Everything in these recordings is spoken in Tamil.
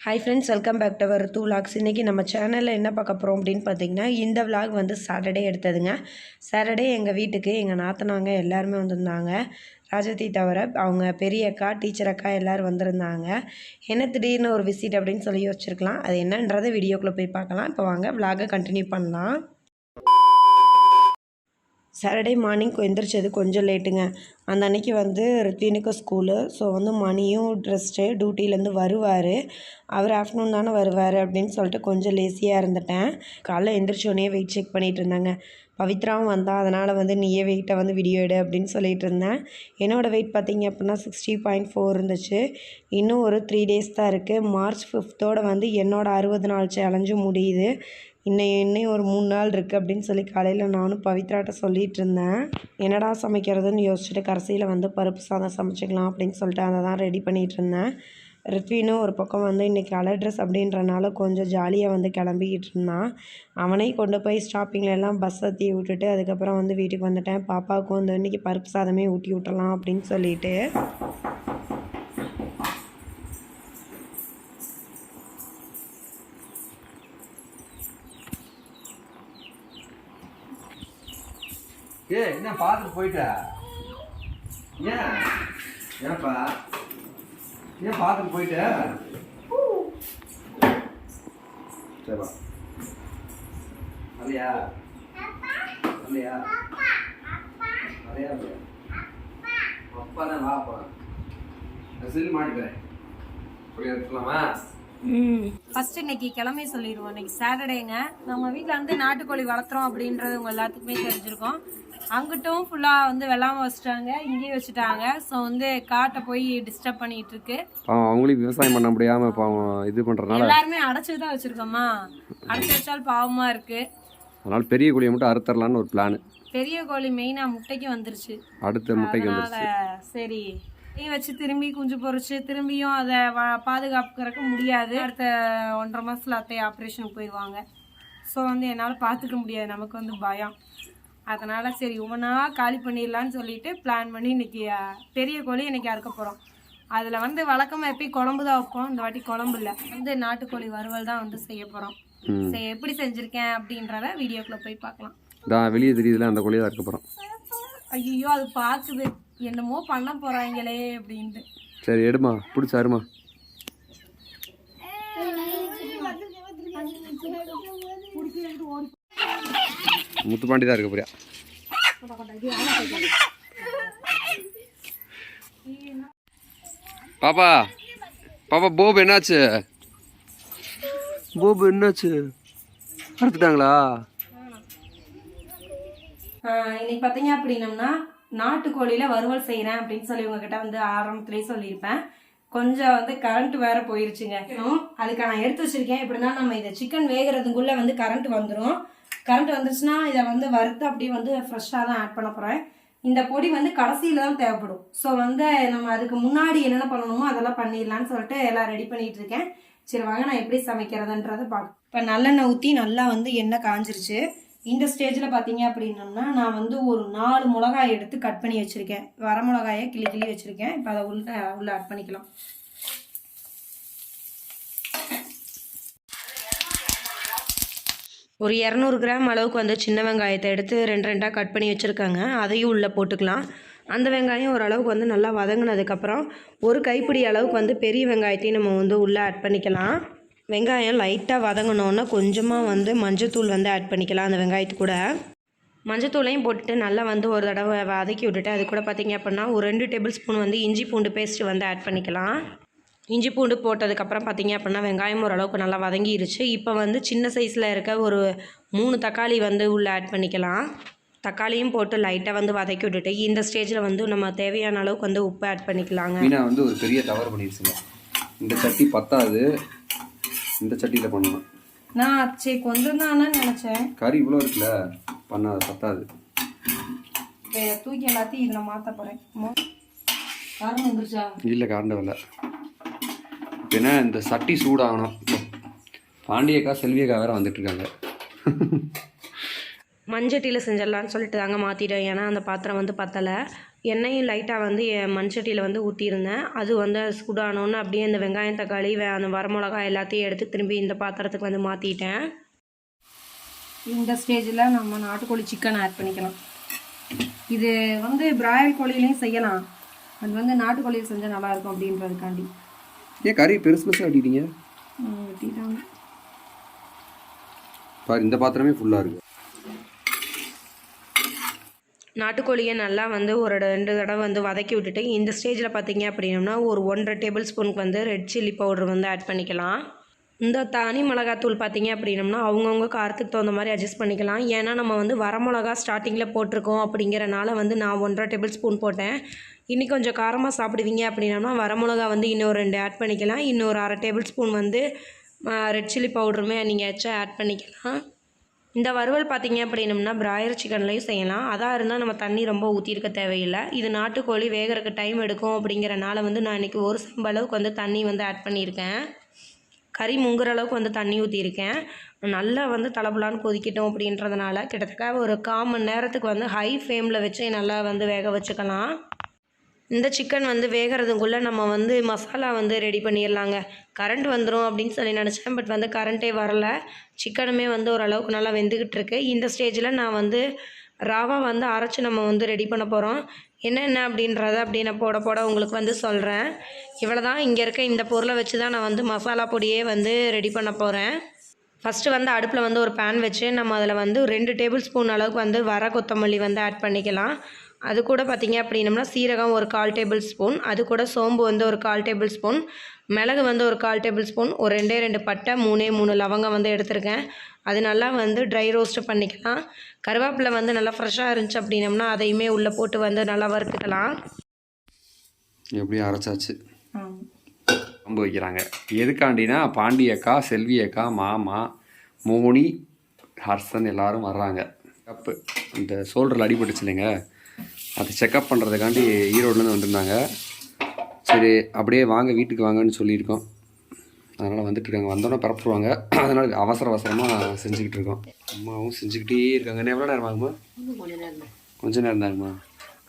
Hi friends welcome back to our two logs இன்றைக்கி நம்ம சேனலில் என்ன பார்க்க போகிறோம் அப்படின்னு பார்த்தீங்கன்னா இந்த vlog வந்து சாட்டர்டே எடுத்ததுங்க. சாட்டர்டே எங்கள் வீட்டுக்கு எங்கள் நாத்தனாங்க எல்லாருமே வந்திருந்தாங்க. ராஜவதி தவிர அவங்க பெரிய அக்கா டீச்சர் அக்கா எல்லோரும் வந்திருந்தாங்க. என்ன திடீர்னு ஒரு விசிட் அப்படின்னு சொல்லி யோசிச்சிருக்கலாம். அது என்னன்றதை வீடியோக்குள்ளே போய் பார்க்கலாம். இப்போ வாங்க vlog-அ கண்டினியூ பண்ணலாம். சாட்டர்டே மார்னிங் எந்திரிச்சது கொஞ்சம் லேட்டுங்க. அந்த அன்னைக்கு வந்து ரித்வினுக்கு ஸ்கூலு ஸோ வந்து மணியும் ட்ரெஸ்ட்டு டியூட்டிலேருந்து வருவார். அவர் ஆஃப்டர்நூன் தானே வருவார் அப்படின்னு சொல்லிட்டு கொஞ்சம் லேசியாக இருந்துட்டேன். காலைல எந்திரிச்சோடனே வெயிட் செக் பண்ணிகிட்டு இருந்தாங்க. பவித்ராவும் வந்தான் அதனால் வந்து நீயே வெயிட்டை வந்து வீடியோ எடு அப்படின்னு சொல்லிகிட்டு இருந்தேன். என்னோடய வெயிட் பார்த்தீங்க அப்படின்னா சிக்ஸ்டி பாயிண்ட் ஃபோர் இருந்துச்சு. இன்னும் ஒரு த்ரீ டேஸ் தான் இருக்குது மார்ச் ஃபிஃப்த்தோடு வந்து என்னோடய அறுபது நாள் சேலஞ்சும் முடியுது. இன்னும் இன்னும் ஒரு மூணு நாள் இருக்குது அப்படின்னு சொல்லி காலையில் நானும் பவித்ராட்ட சொல்லிகிட்டு இருந்தேன் என்னடா சமைக்கிறதுன்னு யோசிச்சுட்டு கடைசியில் வந்து பருப்பு சாதம் சமைச்சிக்கலாம் அப்படின்னு சொல்லிட்டு அதை தான் ரெடி பண்ணிகிட்டு இருந்தேன் ரித்வினும் ஒரு பக்கம் வந்து இன்றைக்கி கலர் ட்ரெஸ் அப்படின்றனால கொஞ்சம் ஜாலியாக வந்து கிளம்பிக்கிட்டு இருந்தான். அவனையும் கொண்டு போய் ஸ்டாப்பிங்கில் எல்லாம் பஸ் ஏற்றி விட்டுட்டு அதுக்கப்புறம் வந்து வீட்டுக்கு வந்துட்டேன். பாப்பாவுக்கும் வந்து இன்றைக்கி பருப்பு சாதமே ஊட்டி விட்டுறலாம் அப்படின்னு சொல்லிட்டு. ஏ என்ன பார்த்துட்டு போயிட்ட? ஏன்? ஏன்ப்பா ஏன் பார்த்துட்டு போயிட்ட? சரிப்பா அதையா இல்லையா அதையா இல்லையா அப்பா தான் வாப்பா. நான் செல்லு மாட்டிக்கிறேன் போய் எடுத்துக்கலாமா? ஃபர்ஸ்ட் இன்னைக்கு கிளம்பி சொல்லிடுவோம். இன்னைக்கு சாட்டர்டேங்க நம்ம வீட்டில் வந்து நாட்டுக்கோழி வளர்த்துறோம் அப்படின்றது உங்கள் எல்லாத்துக்குமே தெரிஞ்சிருக்கோம். அங்கிட்டும் ஃபுல்லாக வந்து வெள்ளாம வச்சுட்டாங்க இங்கேயும் வச்சுட்டாங்க. ஸோ வந்து காட்டை போய் டிஸ்டர்ப் பண்ணிட்டு இருக்கு. பாவம் அவங்களுக்கு விவசாயம் பண்ண முடியாம பாவம் இது பண்றதுனால எல்லாருமே அடைச்சு தான் வச்சிருக்கோமா அடைச்சு வச்சால் பாவமா இருக்கு. அதனால பெரிய கோழியை மட்டும் அறுத்தரலான்னு ஒரு பிளான் பெரிய கோழி மெயினா முட்டைக்கு வந்துருச்சு. அடுத்த முட்டைக்கு வந்துருச்சு. சரி நீ வச்சு திரும்பி குஞ்சு பொரிச்சு திரும்பியும் அதை பாதுகாப்புக்கிறக்க முடியாது. அடுத்த ஒன்றரை மாசத்துல அத்தையை ஆப்ரேஷனுக்கு போயிடுவாங்க. ஸோ வந்து என்னால் பார்த்துக்க முடியாது. நமக்கு வந்து பயம். அதனால சரி ஒவ்வொன்றா காலி பண்ணிடலான்னு சொல்லிட்டு பிளான் பண்ணி இன்னைக்கு அஹ், பெரிய கோழி இன்னைக்கு அறுக்க போகிறோம் அதில் வந்து வழக்கமாக எப்பயும் குழம்பு தான் வைப்போம். இந்த வாட்டி குழம்பு இல்லை. வந்து நாட்டுக்கோழி வறுவல் தான் வந்து செய்ய போகிறோம். சரி எப்படி செஞ்சுருக்கேன் அப்படின்றத வீடியோக்குள்ளே போய் பார்க்கலாம். தான் வெளியே தெரியுதுல அந்த கோழியை தான் இருக்க போகிறோம் ஐயோ அது பார்க்குது. என்னமோ பண்ண போறாங்களே அப்படின்ட்டு. சரி எடுமா. பிடிச்ச முத்துப்பாண்டி தான் இருக்க போறியா? பாப்பா பாப்பா போபு என்னாச்சு? போபு என்னாச்சு? அறுத்துட்டாங்களா இன்னைக்கு பார்த்தீங்க அப்படின்னம்னா நாட்டுக்கோழியில வறுவல் செய்கிறேன் அப்படின்னு சொல்லி உங்ககிட்ட வந்து ஆரம்பத்திலேயே சொல்லியிருப்பேன். கொஞ்சம் வந்து கரண்ட் வேற போயிருச்சுங்க. அதுக்கு நான் எடுத்து வச்சிருக்கேன். எப்படின்னா நம்ம இதை சிக்கன் வேகிறதுக்குள்ள வந்து கரண்ட் வந்துடும் கரண்ட் வந்துச்சுன்னா இதை வந்து வறுத்து அப்படியே வந்து ஃப்ரெஷ்ஷாக தான் ஆட் பண்ண போகிறேன் இந்த பொடி வந்து கடைசியில் தான் தேவைப்படும். ஸோ வந்து நம்ம அதுக்கு முன்னாடி என்னென்ன பண்ணணுமோ அதெல்லாம் பண்ணிடலான்னு சொல்லிட்டு எல்லாம் ரெடி பண்ணிகிட்டு இருக்கேன். சரி வாங்க நான் எப்படி சமைக்கிறதுன்றதை பார்க்க இப்போ நல்லெண்ணெய் ஊற்றி நல்லா வந்து எண்ணெய் காஞ்சிருச்சு. இந்த ஸ்டேஜில் பார்த்தீங்க அப்படின்னம்னா நான் வந்து ஒரு நாலு மிளகாய் எடுத்து கட் பண்ணி வச்சுருக்கேன். வர மிளகாயை கிளி கிளி வச்சுருக்கேன். இப்போ அதை உள்ள உள்ளே ஆட் பண்ணிக்கலாம். ஒரு இரநூறு கிராம் அளவுக்கு வந்து சின்ன வெங்காயத்தை எடுத்து ரெண்டு ரெண்டாக கட் பண்ணி வச்சுருக்காங்க. அதையும் உள்ளே போட்டுக்கலாம். அந்த வெங்காயம் ஓரளவுக்கு வந்து நல்லா வதங்கினதுக்கப்புறம் ஒரு கைப்பிடி அளவுக்கு வந்து பெரிய வெங்காயத்தையும் நம்ம வந்து உள்ளே ஆட் பண்ணிக்கலாம். வெங்காயம் லைட்டாக வதங்கினோன்னா கொஞ்சமாக வந்து மஞ்சத்தூள் வந்து ஆட் பண்ணிக்கலாம் அந்த வெங்காயத்து கூட. மஞ்சத்தூளையும் போட்டுட்டு நல்லா வந்து ஒரு தடவை வதக்கி விட்டுட்டு அது கூட பார்த்திங்க அப்படின்னா ஒரு ரெண்டு டேபிள் ஸ்பூன் வந்து இஞ்சி பூண்டு பேஸ்ட்டு வந்து ஆட் பண்ணிக்கலாம். இஞ்சி பூண்டு போட்டதுக்கப்புறம் பார்த்தீங்க அப்படின்னா வெங்காயம் ஓரளவுக்கு நல்லா வதங்கிருச்சு. இப்போ வந்து சின்ன சைஸில் இருக்க ஒரு மூணு தக்காளி வந்து உள்ளே ஆட் பண்ணிக்கலாம். தக்காளியும் போட்டு லைட்டாக வந்து வதக்கி விட்டுட்டு இந்த ஸ்டேஜில் வந்து நம்ம தேவையான அளவுக்கு வந்து உப்பு ஆட் பண்ணிக்கலாங்க. மீனா வந்து ஒரு பெரிய தவறு பண்ணிடுச்சுங்க இந்த சட்டி பத்தாது. இந்த சட்டியில் பண்ணணும். நான் சரி கொஞ்சம் தானே நினச்சேன். கறி இவ்வளோ இருக்குல்ல? பண்ணாது பத்தாது. தூக்கி எல்லாத்தையும் இதில் மாற்ற போகிறேன் காரணம் வந்துருச்சா? இல்லை காண்ட வரல. ஏன்னா இந்த சட்டி சூடாகணும். பாண்டியக்கா செல்வியக்கா வேற வந்துட்டு இருக்காங்க மண்சட்டியில் செஞ்சிடலான்னு சொல்லிட்டு தாங்க மாற்றிட்டேன் ஏன்னா அந்த பாத்திரம் வந்து பத்தலை. எண்ணெயும் லைட்டாக வந்து என் மண்சட்டியில் வந்து ஊற்றிருந்தேன் அது வந்து சூடானோன்னு அப்படியே இந்த வெங்காயம் தக்காளி வே அந்த வரமிளகா எல்லாத்தையும் எடுத்து திரும்பி இந்த பாத்திரத்துக்கு வந்து மாற்றிட்டேன் இந்த ஸ்டேஜில் நம்ம நாட்டுக்கோழி சிக்கன் ஆட் பண்ணிக்கலாம். இது வந்து பிராயல் கோழிலையும் செய்யலாம். அது வந்து நாட்டுக்கோழியில் செஞ்சால் நல்லாயிருக்கும் அப்படின்றதுக்காண்டி. ஏன் கறி பெருசு பெருசாக வெட்டிட்டீங்க? பாரு இந்த பாத்திரமே ஃபுல்லாக இருக்குது நாட்டுக்கோழியை நல்லா வந்து ஒரு ரெண்டு தடவை வந்து வதக்கி விட்டுட்டு இந்த ஸ்டேஜில் பார்த்தீங்க அப்படின்னா ஒரு ஒன்றரை டேபிள் ஸ்பூனுக்கு வந்து ரெட் சில்லி பவுடர் வந்து ஆட் பண்ணிக்கலாம். இந்த தனி மிளகாத்தூள் பார்த்தீங்க அப்படின்னம்னா அவங்கவுங்க காரத்துக்கு தகுந்த மாதிரி அட்ஜஸ்ட் பண்ணிக்கலாம். ஏன்னா நம்ம வந்து வரமிளகா ஸ்டார்டிங்கில் போட்டிருக்கோம் அப்படிங்கிறனால வந்து நான் ஒன்றரை டேபிள் ஸ்பூன் போட்டேன். இன்றைக்கி கொஞ்சம் காரமாக சாப்பிடுவீங்க அப்படின்னம்னா வரமிளகா வந்து இன்னொரு ரெண்டு ஆட் பண்ணிக்கலாம். இன்னொரு அரை டேபிள் ஸ்பூன் வந்து ரெட் சில்லி பவுடருமே நீங்கள் எச்சா ஆட் பண்ணிக்கலாம். இந்த வறுவல் பார்த்தீங்க அப்படின்னம்னா பிராயர் சிக்கன்லேயும் செய்யலாம். அதாக இருந்தால் நம்ம தண்ணி ரொம்ப ஊற்றிருக்க தேவையில்லை. இது நாட்டுக்கோழி வேகறதுக்கு டைம் எடுக்கும் அப்படிங்கிறனால வந்து நான் இன்றைக்கி ஒரு சம்பளவுக்கு வந்து தண்ணி வந்து ஆட் பண்ணியிருக்கேன். கறி முங்குற அளவுக்கு வந்து தண்ணி ஊற்றிருக்கேன் நல்லா வந்து தளபலான்னு கொதிக்கட்டும் அப்படின்றதுனால கிட்டத்தட்ட ஒரு கால் மணி நேரத்துக்கு வந்து ஹை ஃப்ளேமில் வச்சு நல்லா வந்து வேக வச்சுக்கலாம். இந்த சிக்கன் வந்து வேகிறதுக்குள்ளே நம்ம வந்து மசாலா வந்து ரெடி பண்ணிடலாங்க. கரண்ட் வந்துடும் அப்படின்னு சொல்லி நினச்சேன் பட் வந்து கரண்ட்டே வரல. சிக்கனுமே வந்து ஓரளவுக்கு நல்லா வெந்துக்கிட்டு இருக்கு. இந்த ஸ்டேஜில் நான் வந்து ராவா வந்து அரைச்சி நம்ம வந்து ரெடி பண்ண போகிறோம் என்னென்ன அப்படின்றத அப்படின்னு நான் போட போட உங்களுக்கு வந்து சொல்கிறேன் இவ்வளோ தான் இங்கே இருக்க இந்த பொருளை வச்சு தான் நான் வந்து மசாலா பொடியே வந்து ரெடி பண்ண போகிறேன் ஃபஸ்ட்டு வந்து அடுப்பில் வந்து ஒரு பேன் வச்சு நம்ம அதில் வந்து ரெண்டு டேபிள் ஸ்பூன் அளவுக்கு வந்து வர கொத்தமல்லி வந்து ஆட் பண்ணிக்கலாம். அது கூட பார்த்திங்க அப்படின்னம்னா சீரகம் ஒரு கால் டேபிள் ஸ்பூன் அது கூட சோம்பு வந்து ஒரு கால் டேபிள் ஸ்பூன் மிளகு வந்து ஒரு கால் டேபிள் ஸ்பூன் ஒரு ரெண்டே ரெண்டு பட்டை மூணே மூணு லவங்கம் வந்து எடுத்திருக்கேன். அது நல்லா வந்து ட்ரை ரோஸ்ட்டு பண்ணிக்கலாம். கருவேப்பிலை வந்து நல்லா ஃப்ரெஷ்ஷாக இருந்துச்சு அப்படின்னம்னா அதையுமே உள்ளே போட்டு வந்து நல்லா வறுத்துக்கலாம். எப்படியும் அரைச்சாச்சு. குழம்பு வைக்கிறாங்க. எதுக்காண்டினா பாண்டி அக்கா செல்வி அக்கா மாமா மோனி ஹர்ஷன் எல்லாரும் வர்றாங்க. அப்பு இந்த ஷோல்டரில் அடிபட்டுச்சு இல்லைங்க அதை செக்கப் பண்ணுறதுக்காண்டி ஈரோட்லேருந்து வந்திருந்தாங்க. சரி அப்படியே வாங்க வீட்டுக்கு வாங்கன்னு சொல்லியிருக்கோம். அதனால் வந்துட்டு இருக்காங்க வந்தோன்னே பரப்புருவாங்க அதனால் அவசர அவசரமாக செஞ்சுக்கிட்டு இருக்கோம். அம்மாவும் செஞ்சுக்கிட்டே இருக்காங்க. எவ்வளோ நேரம் ஆகுமா? கொஞ்ச நேரம் தாங்கம்மா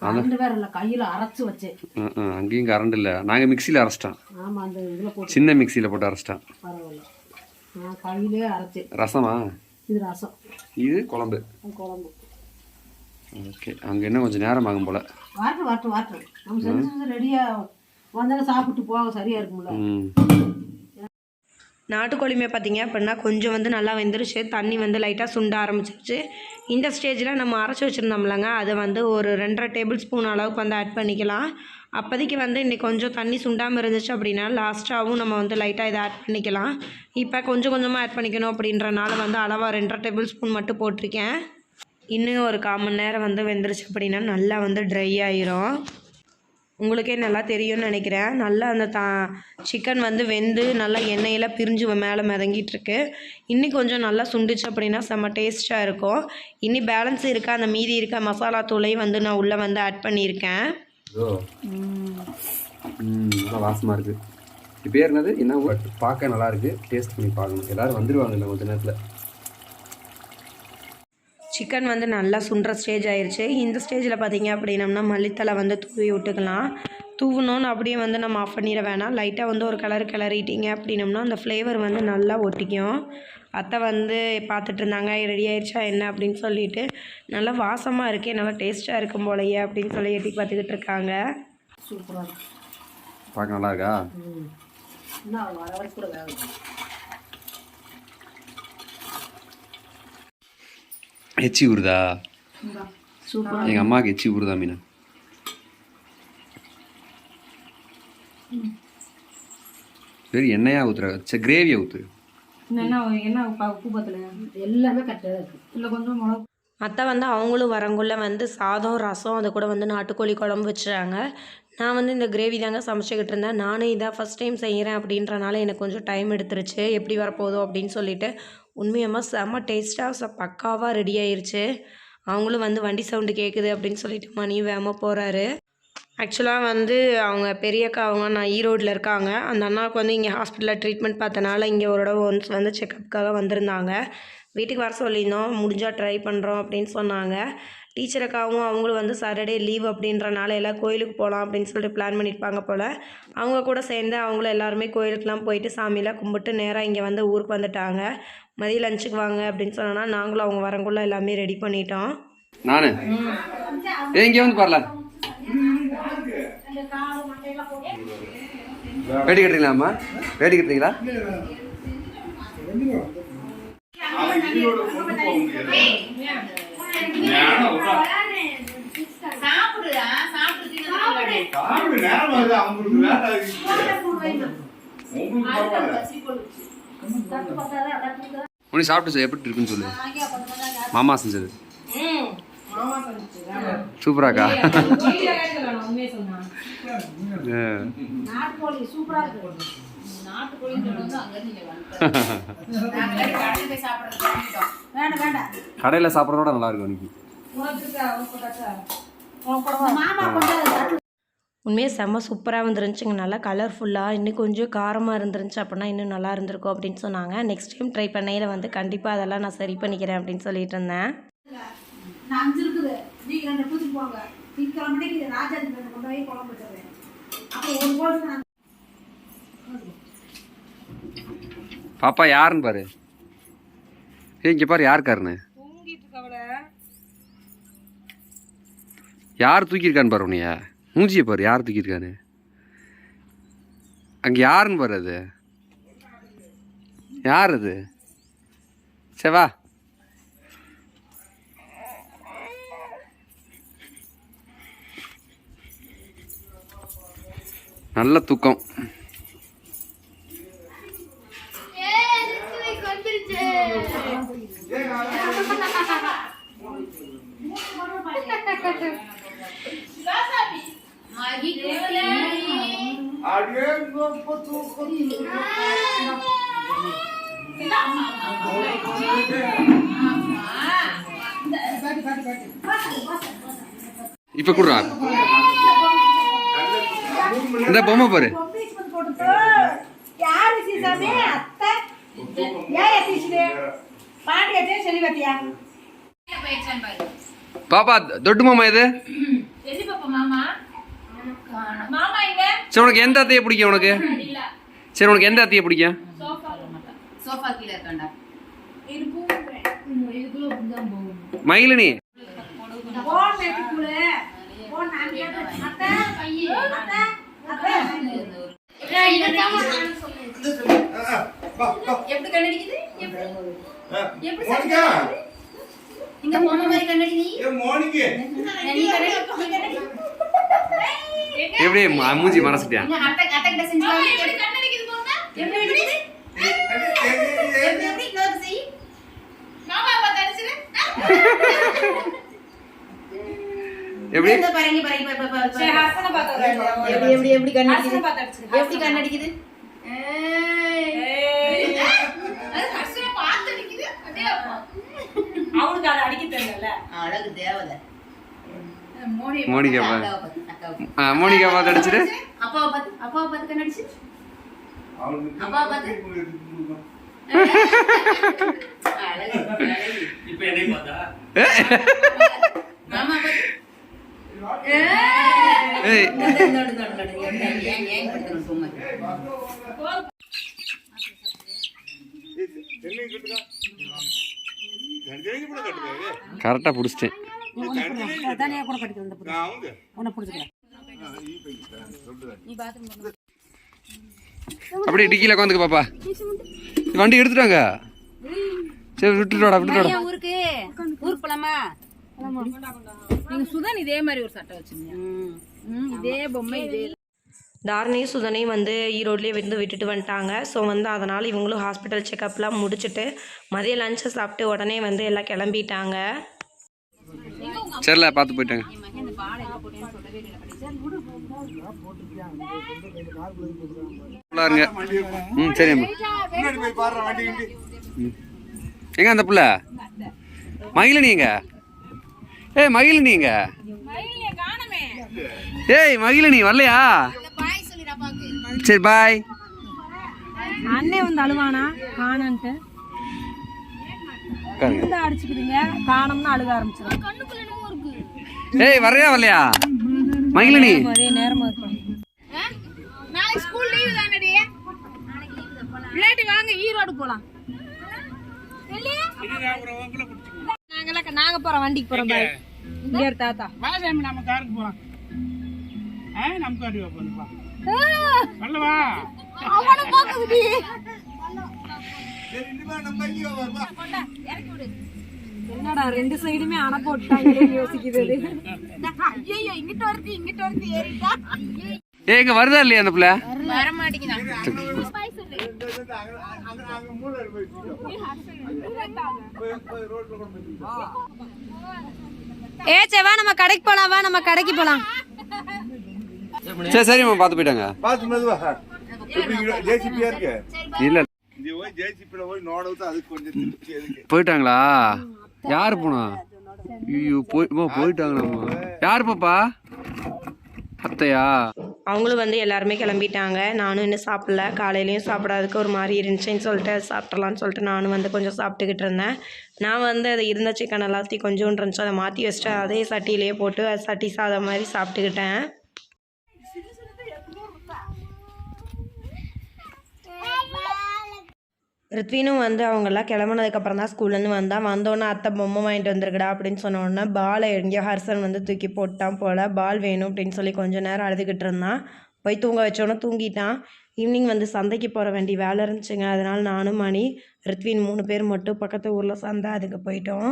கரண்ட் வேற இல்லை. கையில் அரைச்சு வச்சேன் ம், ம், அங்கேயும் கரண்ட் இல்லை. நாங்கள் மிக்சியில் அரைச்சிட்டோம். சின்ன மிக்சியில் போட்டு அரைச்சிட்டோம். ரசமா? இது ரசம். இது குழம்பு. ஓகே. அங்கே இன்னும் கொஞ்சம் நேரம் ஆகும் போல். வாட்டு வாட்டு வாட்டு நம்ம செஞ்சது ரெடியாக வந்தாலும் சாப்பிட்டு போக சரியா இருக்கும்ல. ம். நாட்டுக்கோழிமே பார்த்தீங்க அப்படின்னா கொஞ்சம் வந்து நல்லா வெந்துருச்சு. தண்ணி வந்து லைட்டாக சுண்ட ஆரம்பிச்சிருச்சு. இந்த ஸ்டேஜில் நம்ம அரைச்சி வச்சுருந்தோம்லங்க. அதை வந்து ஒரு ரெண்டரை டேபிள் ஸ்பூன் அளவுக்கு வந்து ஆட் பண்ணிக்கலாம். அப்போதைக்கு வந்து இன்னைக்கு கொஞ்சம் தண்ணி சுண்டாமல் இருந்துச்சு அப்படின்னா லாஸ்ட்டாகவும் நம்ம வந்து லைட்டாக இதை ஆட் பண்ணிக்கலாம். இப்போ கொஞ்சம் கொஞ்சமாக ஆட் பண்ணிக்கணும் அப்படின்றனால வந்து அளவாக ரெண்டரை டேபிள் ஸ்பூன் மட்டும் போட்டிருக்கேன். இன்னும் ஒரு கால் மணி நேரம் வந்து வெந்துருச்சு அப்படின்னா நல்லா வந்து ட்ரை ஆயிரும். உங்களுக்கே நல்லா தெரியும்னு நினைக்கிறேன். நல்லா அந்த தா சிக்கன் வந்து வெந்து நல்லா எண்ணெயெல்லாம் பிரிஞ்சு மேலே மிதங்கிட்டுருக்கு. இன்னி கொஞ்சம் நல்லா சுண்டுச்சு அப்படின்னா செம்ம டேஸ்ட்டாக இருக்கும். இன்னி பேலன்ஸ் இருக்க? அந்த மீதி இருக்க மசாலா தூளையும் வந்து நான் உள்ளே வந்து ஆட் பண்ணியிருக்கேன். நல்லா வாசமாக இருக்குது பேர் என்னது? என்ன பட் பார்க்க நல்லா இருக்குது டேஸ்ட் பண்ணி பார்க்கணும். எல்லோரும் வந்துடுவாங்க இல்லை கொஞ்ச நேரத்தில். சிக்கன் வந்து நல்லா சுண்டுற ஸ்டேஜ் ஆயிருச்சு. இந்த ஸ்டேஜில் பார்த்தீங்க அப்படின்னம்னா மல்லித்தலை வந்து தூவி விட்டுக்கலாம். தூவணும்னு அப்படியே வந்து நம்ம ஆஃப் பண்ணிட வேணாம். லைட்டாக வந்து ஒரு கலர் கிளறிட்டீங்க அப்படின்னம்னா அந்த ஃப்ளேவர் வந்து நல்லா ஒட்டிக்கும். அத்தை வந்து பார்த்துட்டு இருந்தாங்க ரெடி ஆயிடுச்சா என்ன? அப்படின்னு சொல்லிட்டு. நல்லா வாசமாக இருக்கே நல்லா டேஸ்ட்டாக இருக்கும் போலயே அப்படின்னு சொல்லி எட்டி பார்த்துக்கிட்டு இருக்காங்க. சூப்பராக பார்க்க நல்லா இருக்கா ம் இன்னும் வர வரைக்கும் கூட வேகும் எச்சி ஊறுதா எங்கள் அம்மாவுக்கு எச்சி ஊறுதா மீனா? வெறும் எண்ணெயாக ஊற்றுற சரி கிரேவியை ஊற்று என்ன என்ன உப்பு உப்பு பத்தல. எல்லாமே கரெக்டாக இருக்குது இல்லை கொஞ்சம் மிளகு அத்தை வந்து அவங்களும் வரங்குள்ள வந்து சாதம் ரசம் அது கூட வந்து நாட்டுக்கோழி குழம்பு வச்சுறாங்க. நான் வந்து இந்த கிரேவி தாங்க சமைச்சிக்கிட்டு இருந்தேன். நானே இதான் ஃபஸ்ட் டைம் செய்கிறேன் அப்படின்றனால எனக்கு கொஞ்சம் டைம் எடுத்துருச்சு. எப்படி வரப்போதோ அப்படின்னு சொல்லிட்டு உண்மையமாக செம்ம டேஸ்ட்டாக ச பக்காவாக ரெடி ஆயிடுச்சு அவங்களும் வந்து வண்டி சவுண்டு கேட்குது அப்படின்னு சொல்லிட்டு மணியும் வேகமாக போகிறாரு ஆக்சுவலாக வந்து அவங்க பெரியக்கா அவங்க நான் ஈரோட்டில் இருக்காங்க. அந்த அண்ணாவுக்கு வந்து இங்கே ஹாஸ்பிட்டலில் ட்ரீட்மெண்ட் பார்த்தனால இங்கே ஒரு தடவை ஒன்ஸ் வந்து செக்கப்புக்காக வந்திருந்தாங்க. வீட்டுக்கு வர சொல்லியிருந்தோம். முடிஞ்சால் ட்ரை பண்ணுறோம் அப்படின்னு சொன்னாங்க. டீச்சர் அக்காவும் அவங்களும் வந்து சாட்டர்டே லீவ் அப்படின்றனால எல்லாம் கோயிலுக்கு போகலாம் அப்படின்னு சொல்லிட்டு பிளான் பண்ணியிருப்பாங்க போல். அவங்க கூட சேர்ந்து அவங்களும் எல்லாருமே கோயிலுக்குலாம் போயிட்டு சாமியெல்லாம் கும்பிட்டு நேராக இங்கே வந்து ஊருக்கு வந்துட்டாங்க. மதியம் லஞ்சுக்கு வாங்க அப்படின்னு சொன்னோன்னா நாங்களும் அவங்க வரங்குள்ள எல்லாமே ரெடி பண்ணிட்டோம். நானு? இங்கே வந்து பாரல. வேடி கட்டுறீங்களாம்மா? வேடி கட்டுறீங்களா? உனக்கு சாப்பிட்டு எப்படி இருக்குன்னு சொல்லு. மாமா செஞ்சது. சூப்பராக்கா சூப்பரா இருக்கு. கடையில் சாப்பிட்றதோட நல்லா இருக்கும் இன்னைக்கு உண்மையாக செம்ம சூப்பராக வந்துருந்துச்சுங்க. நல்லா கலர்ஃபுல்லாக இன்னும் கொஞ்சம் காரமாக இருந்துருந்துச்சு அப்படின்னா இன்னும் நல்லா இருந்திருக்கும் அப்படின்னு சொன்னாங்க. நெக்ஸ்ட் டைம் ட்ரை பண்ணையில் வந்து கண்டிப்பாக அதெல்லாம் நான் சரி பண்ணிக்கிறேன் அப்படின்னு சொல்லிட்டு இருந்தேன். நான் பாப்பா யாருன்னு பாரு. ஏ இங்கே பாரு யாருக்காருன்னு? யார் தூக்கியிருக்கான்னு பாரு உன்னைய. மூஞ்சியை பாரு யார் தூக்கியிருக்கான்னு. அங்கே யாருன்னு பாரு அது. யார் அது? சேவா நல்ல தூக்கம். அடே, ரொம்ப தூக்கம். இப்போ கொடுறா இந்த பொம்மை பாரு பொம்பளைக்கு வந்து போட்டுட்டு யார் விசேஷமே அத்தை ஏன் எத்திச்சுது பாட்டி எத்தே சொல்லி பார்த்தியா பாப்பா தொட்டு மாமா இது சரி உனக்கு எந்த அத்தையை பிடிக்கும் உனக்கு? சரி உனக்கு எந்த அத்தையை பிடிக்கும்? சோஃபா கீழே இருக்காண்டா மயிலினி? எப்படி கண்ணடிக்குது? எப்படி? எப்படி மூஞ்சி செஞ்சு எப்படி எப்படி எப்படி கண்ணடிக்குது? எப்படி கண்ணடிக்குது? அவனுக்கு அதை அடிக்க தெரியல அழகு தேவதை. மோனிகா பார்த்து, மோனிகா பார்த்து அடிச்சிட்டு அப்பாவை பார்த்து அப்பாவை பார்த்து கண்ணடிச்சு அவனுக்கு அப்பா பார்த்து. கொடுக்கணும். அழகு அழகு இப்ப என்னை பார்த்தா மாமா பார்த்து ஏய் நோடு, நோடு, நோடு. ஏன், ஏன், சும்மா? கரெக்டாக பிடிச்சிட்டேன் தனியாக கூட நான் வந்து உன்னை பிடிச்சிக்கிறேன். அப்படியே டிக்கியில் உட்காந்துக்க பாப்பா. வண்டி எடுத்துட்டாங்க. சரி விட்டுட்டு வாடா விட்டுட்டு வாடா. ஊருக்கு? ஊருக்கு போலாமா? நீங்க சுதன் இதே மாதிரி ஒரு சட்டை வச்சிருந்தீங்க. ம், இதே பொம்மை இதே தாரணையும் சுதனையும் வந்து ஈரோட்லேயே வந்து விட்டுட்டு வந்துட்டாங்க. ஸோ வந்து அதனால் இவங்களும் ஹாஸ்பிட்டல் செக்கப்லாம் முடிச்சுட்டு மதிய லஞ்சை சாப்பிட்டு உடனே வந்து எல்லாம் கிளம்பிட்டாங்க. சரில பார்த்து போயிட்டாங்க. ம் சரிம்மா எங்க அந்த புள்ள? மயிலினி நீங்க ஏய் மயிலினி நீங்க ஏய் மகிழினி வரலையா? சரி பாய் அண்ணே வந்து அழுவானா? காணன்ட்டு. இந்த அடிச்சுக்குதுங்க காணோம்னு அழுக ஆரம்பிச்சிடும் கண்ணுக்குள்ள என்னமோ இருக்கு. ஏய் வரையா வரலையா? மகிழினி. நேரமா இருக்கும்? நாளைக்கு ஸ்கூல் லீவு தானடி இல்லாட்டி வாங்க ஈரோடு போலாம். நாங்கெல்லாம் நாங்க போறோம் வண்டிக்கு போறோம் பாய் இங்க இரு தாத்தா. நம்ம காருக்கு போலாம். ஆ நம்ம அவனும் பாக்குதுடி என்னடா ரெண்டு சைடுமே அணை போட்டாங்களே யோசிக்குது. ஐயோ இங்கிட்ட வருது இங்கிட்ட வருது ஏறிட்டா? ஏ இங்க வருதா இல்லையா அந்த பிள்ளை? வர ஏ சே வா நம்ம கடைக்கு போலாம் வா நம்ம கடைக்கு போலாம். சரி சரிம்மா பார்த்து போயிட்டாங்க. பார்த்து மெதுவா. இல்ல இங்க போய் ஜேசிபில போய் நோடவுத்து அதுக்கு கொஞ்சம் திருப்தி எதுக்கு? போயிட்டாங்களா? யார் போனா? ஐயோ போய் ஓ, போயிட்டாங்களாம்மா. யார் பாப்பா? அத்தையா? அவங்களும் வந்து எல்லாருமே கிளம்பிட்டாங்க. நானும் இன்னும் சாப்பிடல. காலையிலையும் சாப்பிடாததுக்கு ஒரு மாதிரி இருந்துச்சுன்னு சொல்லிட்டு அது சாப்பிட்றலான்னு சொல்லிட்டு நானும் வந்து கொஞ்சம் சாப்பிட்டுக்கிட்டு இருந்தேன். நான் வந்து அது இருந்த சிக்கன் எல்லாத்தையும் கொஞ்சோண்டு இருந்துச்சு. அதை மாற்றி வச்சுட்டு அதே சட்டியிலேயே போட்டு அது சட்டி சாதம் மாதிரி சாப்பிட்டுக்கிட்டேன். ரித்வினும் வந்து அவங்கெல்லாம் கிளம்புனதுக்கப்புறம் தான் ஸ்கூல்லேருந்து வந்தான் வந்தோன்னே அத்தை பொம்மை வாங்கிட்டு வந்திருக்குடா அப்படின்னு சொன்னோடனே பாலை எங்கேயோ ஹர்சன் வந்து தூக்கி போட்டான் போல் பால் வேணும் அப்படின்னு சொல்லி கொஞ்ச நேரம் அழுதுகிட்டு இருந்தான். போய் தூங்க வச்சோன்னே தூங்கிட்டான். ஈவினிங் வந்து சந்தைக்கு போகிற வேண்டிய வேலை இருந்துச்சுங்க. அதனால் நானும் மணி ரித்வின் மூணு பேர் மட்டும் பக்கத்து ஊரில் சந்தை அதுக்கு போயிட்டோம்.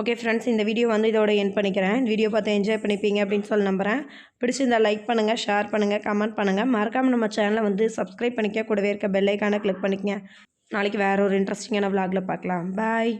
ஓகே ஃப்ரெண்ட்ஸ் இந்த வீடியோ வந்து இதோட என் பண்ணிக்கிறேன். வீடியோ பார்த்து என்ஜாய் பண்ணிப்பீங்க அப்படின்னு சொல்லி நம்புகிறேன் பிடிச்சிருந்தா லைக் பண்ணுங்கள் ஷேர் பண்ணுங்கள் கமெண்ட் பண்ணுங்கள் மறக்காமல் நம்ம சேனலை வந்து சப்ஸ்கிரைப் பண்ணிக்க கூடவே இருக்க பெல்லைக்கான கிளிக் பண்ணிக்கங்க. நாளைக்கு வேறு ஒரு இன்ட்ரெஸ்டிங்கான விலாகில் பார்க்கலாம். பாய்